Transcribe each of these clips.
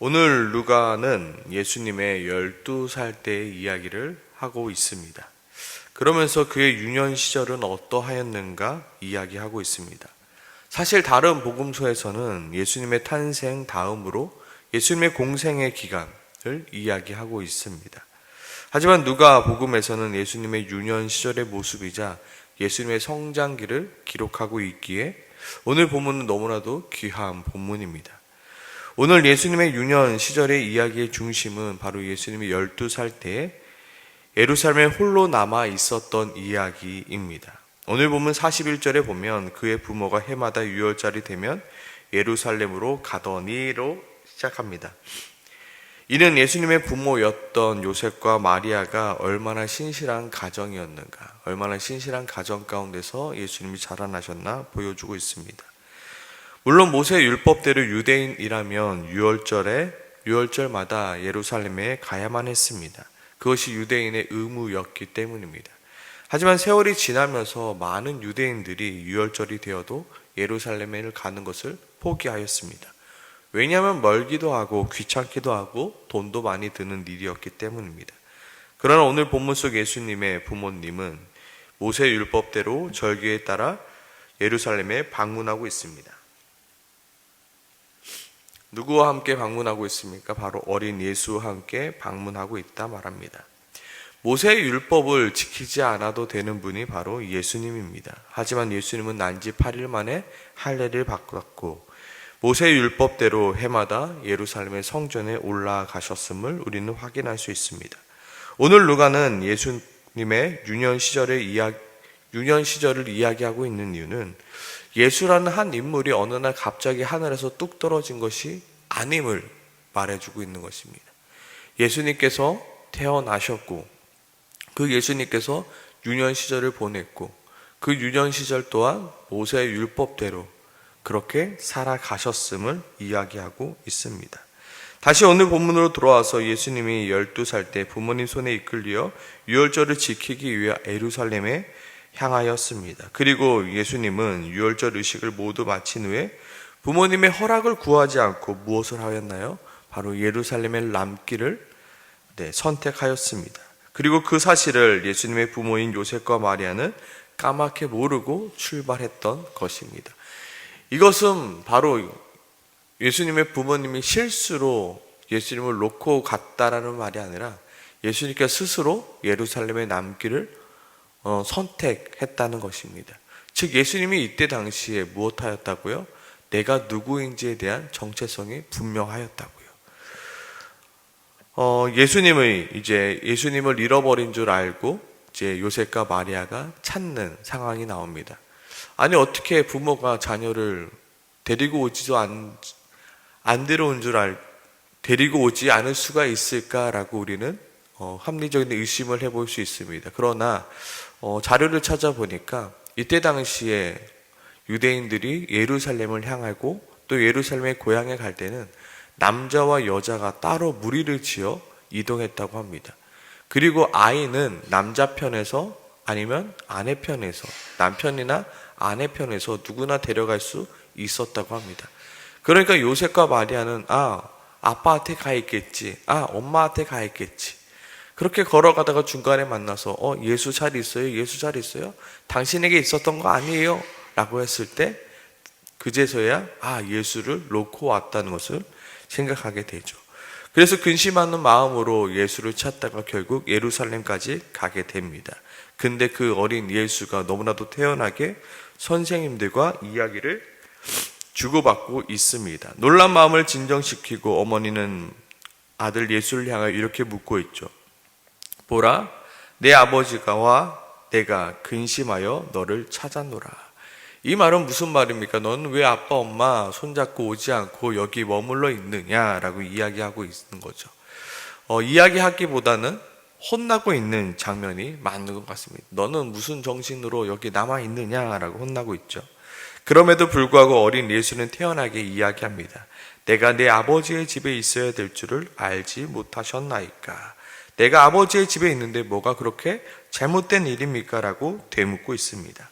오늘 루가는 예수님의 12살 때의 이야기를 하고 있습니다. 그러면서 그의 유년 시절은 어떠하였는가 이야기하고 있습니다. 사실 다른 복음서에서는 예수님의 탄생 다음으로 예수님의 공생의 기간을 이야기하고 있습니다. 하지만 누가 복음에서는 예수님의 유년 시절의 모습이자 예수님의 성장기를 기록하고 있기에 오늘 본문은 너무나도 귀한 본문입니다. 오늘 예수님의 유년 시절의 이야기의 중심은 바로 예수님이 12살 때에 예루살렘에 홀로 남아 있었던 이야기입니다. 오늘 보면 41절에 보면 그의 부모가 해마다 유월절이 되면 예루살렘으로 가더니로 시작합니다. 이는 예수님의 부모였던 요셉과 마리아가 얼마나 신실한 가정이었는가, 얼마나 신실한 가정 가운데서 예수님이 자라나셨나 보여주고 있습니다. 물론 모세 율법대로 유대인이라면 유월절에 유월절마다 예루살렘에 가야만 했습니다. 그것이 유대인의 의무였기 때문입니다. 하지만 세월이 지나면서 많은 유대인들이 유월절이 되어도 예루살렘에 가는 것을 포기하였습니다. 왜냐하면 멀기도 하고 귀찮기도 하고 돈도 많이 드는 일이었기 때문입니다. 그러나 오늘 본문 속 예수님의 부모님은 모세 율법대로 절기에 따라 예루살렘에 방문하고 있습니다. 누구와 함께 방문하고 있습니까? 바로 어린 예수와 함께 방문하고 있다 말합니다. 모세 율법을 지키지 않아도 되는 분이 바로 예수님입니다. 하지만 예수님은 난지 8일 만에 할례를 바꿨고 모세 율법대로 해마다 예루살렘의 성전에 올라가셨음을 우리는 확인할 수 있습니다. 오늘 누가는 예수님의 유년 시절의 이야기 유년 시절을 이야기하고 있는 이유는 예수라는 한 인물이 어느 날 갑자기 하늘에서 뚝 떨어진 것이 아님을 말해주고 있는 것입니다. 예수님께서 태어나셨고 그 예수님께서 유년 시절을 보냈고 그 유년 시절 또한 모세 율법대로 그렇게 살아가셨음을 이야기하고 있습니다. 다시 오늘 본문으로 돌아와서 예수님이 12살 때 부모님 손에 이끌려 유월절을 지키기 위해 에루살렘에 향하였습니다. 그리고 예수님은 유월절 의식을 모두 마친 후에 부모님의 허락을 구하지 않고 무엇을 하였나요? 바로 예루살렘에 남기를 네, 선택하였습니다. 그리고 그 사실을 예수님의 부모인 요셉과 마리아는 까맣게 모르고 출발했던 것입니다. 이것은 바로 예수님의 부모님이 실수로 예수님을 놓고 갔다라는 말이 아니라 예수님께서 스스로 예루살렘에 남기를 어, 선택했다는 것입니다. 즉 예수님이 이때 당시에 무엇하였다고요? 내가 누구인지에 대한 정체성이 분명하였다고요. 어, 예수님의 이제 예수님을 잃어버린 줄 알고 이제 요셉과 마리아가 찾는 상황이 나옵니다. 아니 어떻게 부모가 자녀를 데리고 오지도 안, 안 데려온 줄 알, 데리고 오지 않을 수가 있을까라고 우리는 어, 합리적인 의심을 해볼 수 있습니다. 그러나 어, 자료를 찾아보니까 이때 당시에 유대인들이 예루살렘을 향하고 또 예루살렘의 고향에 갈 때는 남자와 여자가 따로 무리를 지어 이동했다고 합니다. 그리고 아이는 남자 편에서 아니면 아내 편에서 남편이나 아내 편에서 누구나 데려갈 수 있었다고 합니다. 그러니까 요셉과 마리아는 아 아빠한테 가 있겠지, 아 엄마한테 가 있겠지. 그렇게 걸어가다가 중간에 만나서 어 예수 잘 있어요, 예수 잘 있어요. 당신에게 있었던 거 아니에요? 라고 했을 때 그제서야 아 예수를 놓고 왔다는 것을 생각하게 되죠. 그래서 근심하는 마음으로 예수를 찾다가 결국 예루살렘까지 가게 됩니다. 근데 그 어린 예수가 너무나도 태연하게 선생님들과 이야기를 주고받고 있습니다. 놀란 마음을 진정시키고 어머니는 아들 예수를 향하여 이렇게 묻고 있죠. 보라, 내 아버지가와 내가 근심하여 너를 찾아노라. 이 말은 무슨 말입니까? 너는 왜 아빠, 엄마 손잡고 오지 않고 여기 머물러 있느냐라고 이야기하고 있는 거죠. 어, 이야기하기보다는 혼나고 있는 장면이 많은 것 같습니다. 너는 무슨 정신으로 여기 남아 있느냐라고 혼나고 있죠. 그럼에도 불구하고 어린 예수는 태연하게 이야기합니다. 내가 내 아버지의 집에 있어야 될 줄을 알지 못하셨나이까. 내가 아버지의 집에 있는데 뭐가 그렇게 잘못된 일입니까? 라고 되묻고 있습니다.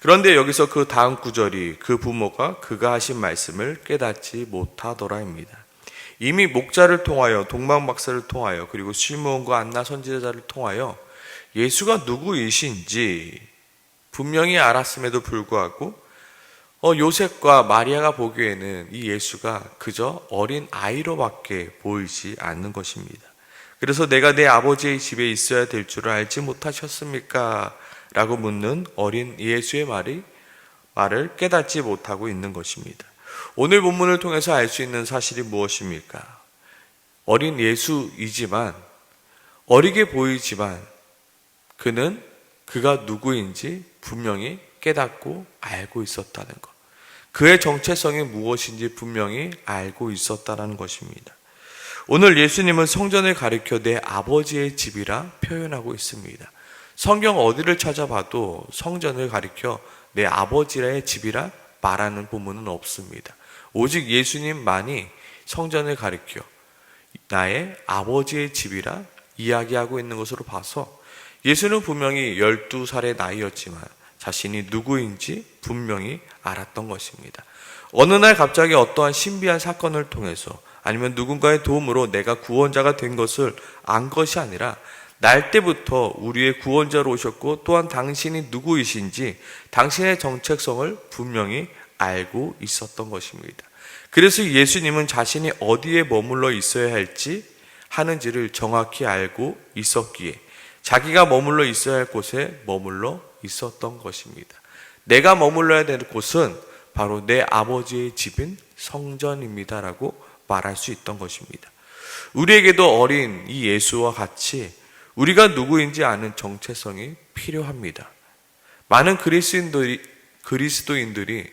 그런데 여기서 그 다음 구절이 그 부모가 그가 하신 말씀을 깨닫지 못하더라입니다. 이미 목자를 통하여 동방 박사를 통하여 그리고 시므온과 안나 선지자를 통하여 예수가 누구이신지 분명히 알았음에도 불구하고 어, 요셉과 마리아가 보기에는 이 예수가 그저 어린 아이로밖에 보이지 않는 것입니다. 그래서 내가 내 아버지의 집에 있어야 될 줄을 알지 못하셨습니까? 라고 묻는 어린 예수의 말이 말을 깨닫지 못하고 있는 것입니다. 오늘 본문을 통해서 알 수 있는 사실이 무엇입니까? 어린 예수이지만 어리게 보이지만 그는 그가 누구인지 분명히 깨닫고 알고 있었다는 것. 그의 정체성이 무엇인지 분명히 알고 있었다는 것입니다. 오늘 예수님은 성전을 가리켜 내 아버지의 집이라 표현하고 있습니다. 성경 어디를 찾아봐도 성전을 가리켜 내 아버지의 집이라 말하는 부분은 없습니다. 오직 예수님만이 성전을 가리켜 나의 아버지의 집이라 이야기하고 있는 것으로 봐서 예수는 분명히 12살의 나이였지만 자신이 누구인지 분명히 알았던 것입니다. 어느 날 갑자기 어떠한 신비한 사건을 통해서 아니면 누군가의 도움으로 내가 구원자가 된 것을 안 것이 아니라 날 때부터 우리의 구원자로 오셨고 또한 당신이 누구이신지 당신의 정체성을 분명히 알고 있었던 것입니다. 그래서 예수님은 자신이 어디에 머물러 있어야 할지 하는지를 정확히 알고 있었기에 자기가 머물러 있어야 할 곳에 머물러 있었던 것입니다. 내가 머물러야 될 곳은 바로 내 아버지의 집인 성전입니다라고 말할 수 있던 것입니다. 우리에게도 어린 이 예수와 같이 우리가 누구인지 아는 정체성이 필요합니다. 많은 그리스인들이, 그리스도인들이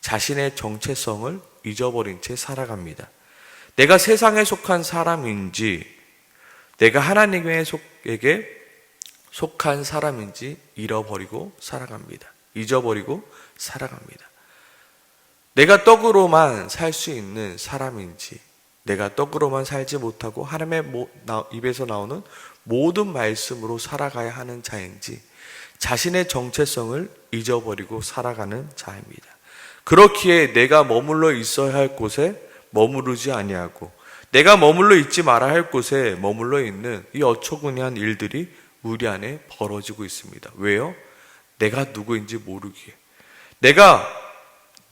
자신의 정체성을 잊어버린 채 살아갑니다. 내가 세상에 속한 사람인지, 내가 하나님의 속에게 속한 사람인지 잃어버리고 살아갑니다. 잊어버리고 살아갑니다. 내가 떡으로만 살 수 있는 사람인지, 내가 떡으로만 살지 못하고 하나님의 입에서 나오는 모든 말씀으로 살아가야 하는 자인지, 자신의 정체성을 잊어버리고 살아가는 자입니다. 그렇기에 내가 머물러 있어야 할 곳에 머무르지 아니하고, 내가 머물러 있지 말아야 할 곳에 머물러 있는 이 어처구니한 일들이 우리 안에 벌어지고 있습니다. 왜요? 내가 누구인지 모르기에. 내가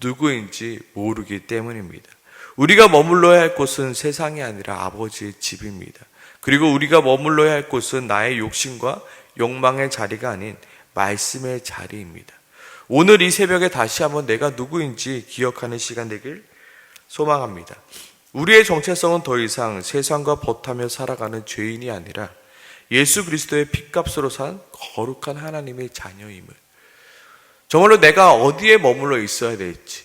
누구인지 모르기 때문입니다. 우리가 머물러야 할 곳은 세상이 아니라 아버지의 집입니다. 그리고 우리가 머물러야 할 곳은 나의 욕심과 욕망의 자리가 아닌 말씀의 자리입니다. 오늘 이 새벽에 다시 한번 내가 누구인지 기억하는 시간 되길 소망합니다. 우리의 정체성은 더 이상 세상과 버타며 살아가는 죄인이 아니라 예수 그리스도의 핏값으로 산 거룩한 하나님의 자녀임을 정말로 내가 어디에 머물러 있어야 될지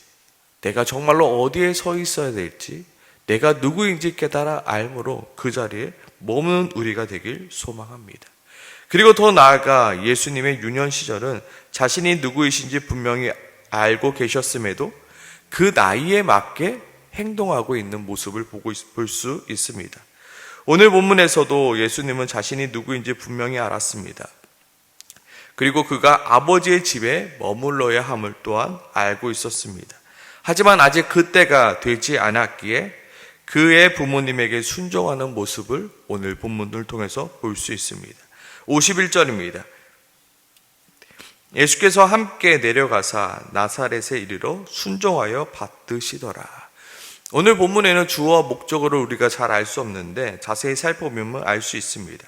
내가 정말로 어디에 서 있어야 될지 내가 누구인지 깨달아 알므로 그 자리에 머무는 우리가 되길 소망합니다. 그리고 더 나아가 예수님의 유년 시절은 자신이 누구이신지 분명히 알고 계셨음에도 그 나이에 맞게 행동하고 있는 모습을 보고 볼 수 있습니다. 오늘 본문에서도 예수님은 자신이 누구인지 분명히 알았습니다. 그리고 그가 아버지의 집에 머물러야 함을 또한 알고 있었습니다. 하지만 아직 그때가 되지 않았기에 그의 부모님에게 순종하는 모습을 오늘 본문을 통해서 볼 수 있습니다. 51절입니다. 예수께서 함께 내려가사 나사렛에 이르러 순종하여 받드시더라. 오늘 본문에는 주어 목적어를 우리가 잘 알 수 없는데 자세히 살펴보면 알 수 있습니다.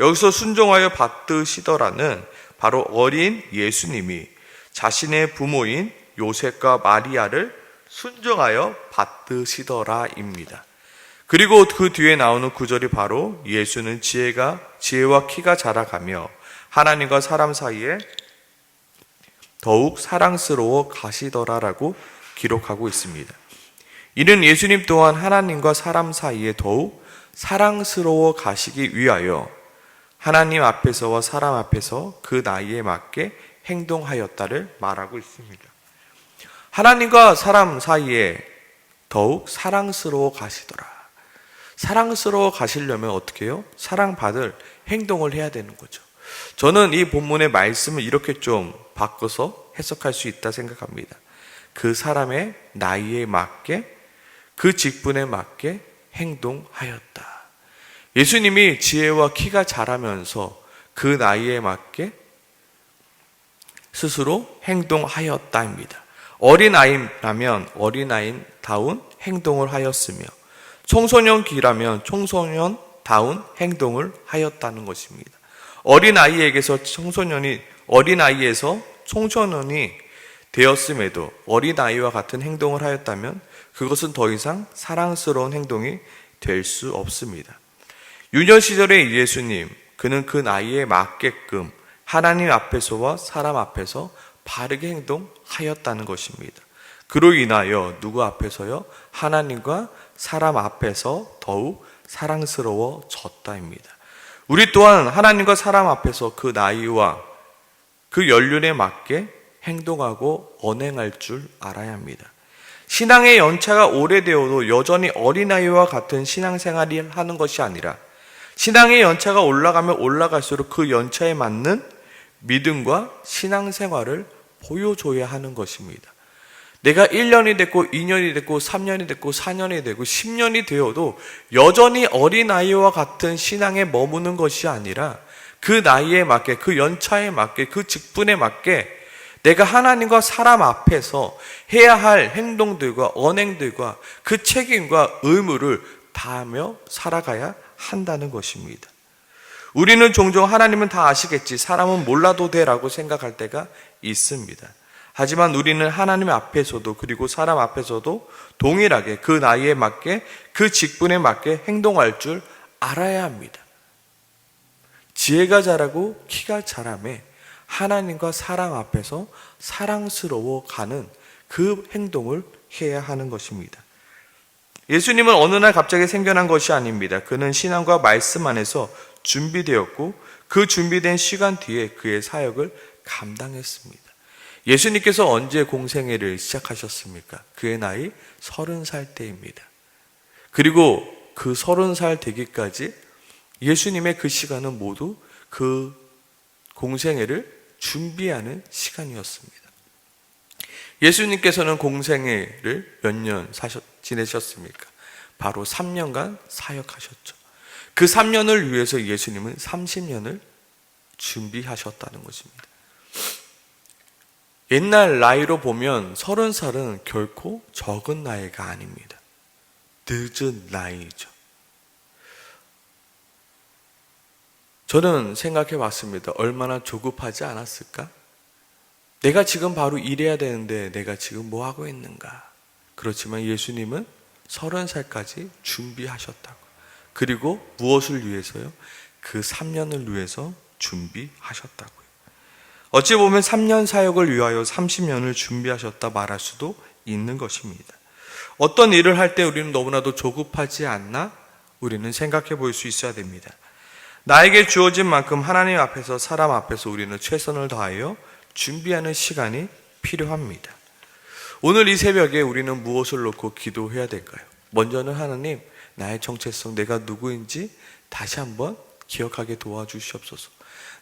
여기서 순종하여 받드시더라는 바로 어린 예수님이 자신의 부모인 요셉과 마리아를 순종하여 받드시더라입니다. 그리고 그 뒤에 나오는 구절이 바로 예수는 지혜가 지혜와 키가 자라가며 하나님과 사람 사이에 더욱 사랑스러워 가시더라라고 기록하고 있습니다. 이는 예수님 또한 하나님과 사람 사이에 더욱 사랑스러워 가시기 위하여 하나님 앞에서와 사람 앞에서 그 나이에 맞게 행동하였다를 말하고 있습니다. 하나님과 사람 사이에 더욱 사랑스러워 가시더라. 사랑스러워 가시려면 어떻게 해요? 사랑받을 행동을 해야 되는 거죠. 저는 이 본문의 말씀을 이렇게 좀 바꿔서 해석할 수 있다 생각합니다. 그 사람의 나이에 맞게 그 직분에 맞게 행동하였다. 예수님이 지혜와 키가 자라면서 그 나이에 맞게 스스로 행동하였다입니다. 어린아이라면 어린아이다운 행동을 하였으며 청소년기라면 청소년다운 행동을 하였다는 것입니다. 어린아이에게서 청소년이 어린아이에서 청소년이 되었음에도 어린아이와 같은 행동을 하였다면 그것은 더 이상 사랑스러운 행동이 될 수 없습니다. 유년 시절의 예수님, 그는 그 나이에 맞게끔 하나님 앞에서와 사람 앞에서 바르게 행동하였다는 것입니다. 그로 인하여 누구 앞에서요? 하나님과 사람 앞에서 더욱 사랑스러워졌다입니다. 우리 또한 하나님과 사람 앞에서 그 나이와 그 연륜에 맞게 행동하고 언행할 줄 알아야 합니다. 신앙의 연차가 오래되어도 여전히 어린아이와 같은 신앙생활을 하는 것이 아니라 신앙의 연차가 올라가면 올라갈수록 그 연차에 맞는 믿음과 신앙생활을 보여줘야 하는 것입니다. 내가 1년이 됐고 2년이 됐고 3년이 됐고 4년이 되고 10년이 되어도 여전히 어린아이와 같은 신앙에 머무는 것이 아니라 그 나이에 맞게 그 연차에 맞게 그 직분에 맞게 내가 하나님과 사람 앞에서 해야 할 행동들과 언행들과 그 책임과 의무를 다하며 살아가야 한다는 것입니다. 우리는 종종 하나님은 다 아시겠지, 사람은 몰라도 돼라고 생각할 때가 있습니다. 하지만 우리는 하나님 앞에서도 그리고 사람 앞에서도 동일하게 그 나이에 맞게 그 직분에 맞게 행동할 줄 알아야 합니다. 지혜가 자라고 키가 자라매 하나님과 사람 앞에서 사랑스러워 가는 그 행동을 해야 하는 것입니다. 예수님은 어느 날 갑자기 생겨난 것이 아닙니다. 그는 신앙과 말씀 안에서 준비되었고 그 준비된 시간 뒤에 그의 사역을 감당했습니다. 예수님께서 언제 공생애를 시작하셨습니까? 그의 나이 서른 살 때입니다. 그리고 그 서른 살 되기까지 예수님의 그 시간은 모두 그 공생애를 준비하는 시간이었습니다. 예수님께서는 공생애를 몇 년 지내셨습니까? 바로 3년간 사역하셨죠. 그 3년을 위해서 예수님은 30년을 준비하셨다는 것입니다. 옛날 나이로 보면 30살은 결코 적은 나이가 아닙니다. 늦은 나이죠. 저는 생각해 봤습니다. 얼마나 조급하지 않았을까? 내가 지금 바로 일해야 되는데 내가 지금 뭐 하고 있는가? 그렇지만 예수님은 서른 살까지 준비하셨다고. 그리고 무엇을 위해서요? 그 3년을 위해서 준비하셨다고요. 어찌 보면 3년 사역을 위하여 30년을 준비하셨다 말할 수도 있는 것입니다. 어떤 일을 할 때 우리는 너무나도 조급하지 않나? 우리는 생각해 볼 수 있어야 됩니다. 나에게 주어진 만큼 하나님 앞에서 사람 앞에서 우리는 최선을 다하여 준비하는 시간이 필요합니다. 오늘 이 새벽에 우리는 무엇을 놓고 기도해야 될까요? 먼저는 하나님, 나의 정체성, 내가 누구인지 다시 한번 기억하게 도와주시옵소서.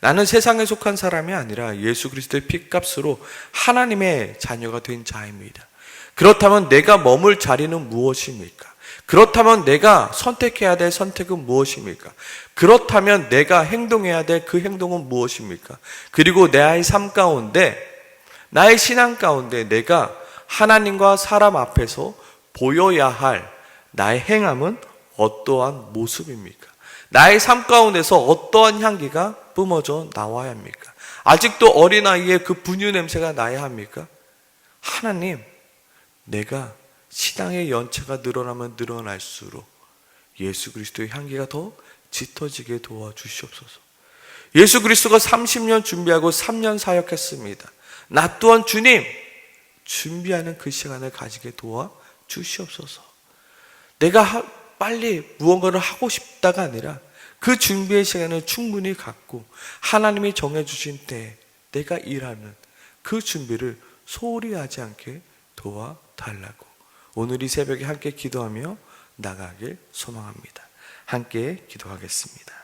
나는 세상에 속한 사람이 아니라 예수 그리스도의 피값으로 하나님의 자녀가 된 자입니다. 그렇다면 내가 머물 자리는 무엇입니까? 그렇다면 내가 선택해야 될 선택은 무엇입니까? 그렇다면 내가 행동해야 될 그 행동은 무엇입니까? 그리고 내 아이 삶 가운데, 나의 신앙 가운데 내가 하나님과 사람 앞에서 보여야 할 나의 행함은 어떠한 모습입니까? 나의 삶 가운데서 어떠한 향기가 뿜어져 나와야 합니까? 아직도 어린아이의 그 분유 냄새가 나야 합니까? 하나님, 내가 신앙의 연차가 늘어나면 늘어날수록 예수 그리스도의 향기가 더 짙어지게 도와주시옵소서. 예수 그리스도가 30년 준비하고 3년 사역했습니다. 나 또한 주님, 준비하는 그 시간을 가지게 도와 주시옵소서. 내가 빨리 무언가를 하고 싶다가 아니라 그 준비의 시간을 충분히 갖고 하나님이 정해주신 때에 내가 일하는 그 준비를 소홀히 하지 않게 도와달라고 오늘 이 새벽에 함께 기도하며 나가길 소망합니다. 함께 기도하겠습니다.